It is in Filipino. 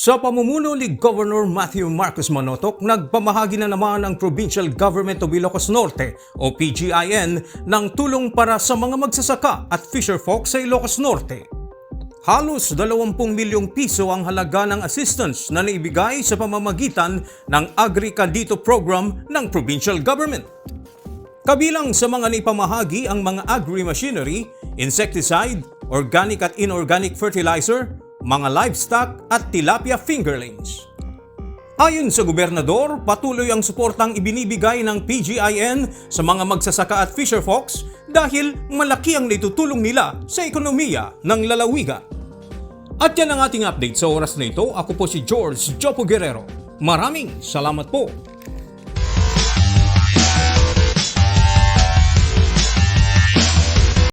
Sa pamumuno ni Governor Matthew Marcos Manotok, nagpamahagi na naman ang Provincial Government of Ilocos Norte o PGIN ng tulong para sa mga magsasaka at fisherfolk sa Ilocos Norte. Halos 20 milyong piso ang halaga ng assistance na naibigay sa pamamagitan ng Agri-Cadito Program ng Provincial Government. Kabilang sa mga naipamahagi ang mga agri-machinery, insecticide, organic at inorganic fertilizer, mga livestock at tilapia fingerlings. Ayon sa gobernador, patuloy ang suportang ibinibigay ng PGIN sa mga magsasaka at fisherfolks dahil malaki ang naitutulong nila sa ekonomiya ng lalawigan. At yan ang ating update sa oras na ito. Ako po si George Jopo Guerrero. Maraming salamat po.